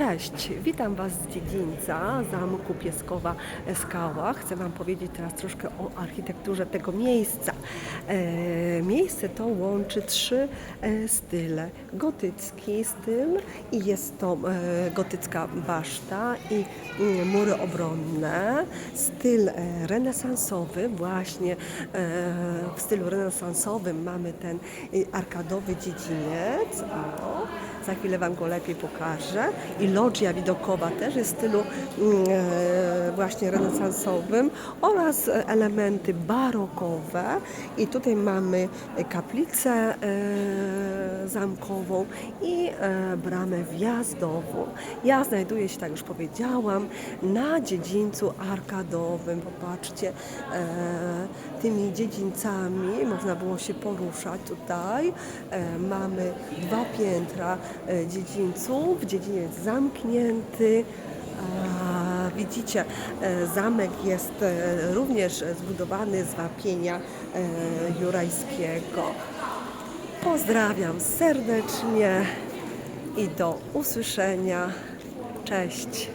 Cześć, witam Was z dziedzińca Zamku Pieskowa Skała. Chcę Wam powiedzieć teraz troszkę o architekturze tego miejsca. Miejsce to łączy trzy e, style. Gotycki styl i jest to e, gotycka baszta i mm, mury obronne. Styl e, renesansowy, właśnie w stylu renesansowym mamy ten arkadowy dziedziniec. O, za chwilę Wam go lepiej pokażę. I loggia widokowa też jest w stylu mm, właśnie renesansowym oraz elementy barokowe. I tutaj mamy kaplicę e, zamkową i e, bramę wjazdową. Ja znajduję się, tak już powiedziałam, na dziedzińcu arkadowym. Popatrzcie, tymi dziedzińcami można było się poruszać tutaj. Mamy dwa piętra dziedzińców, dziedziniec zamknięty. Widzicie, e, zamek jest e, również zbudowany z wapienia e, jurajskiego. Pozdrawiam serdecznie i do usłyszenia. Cześć.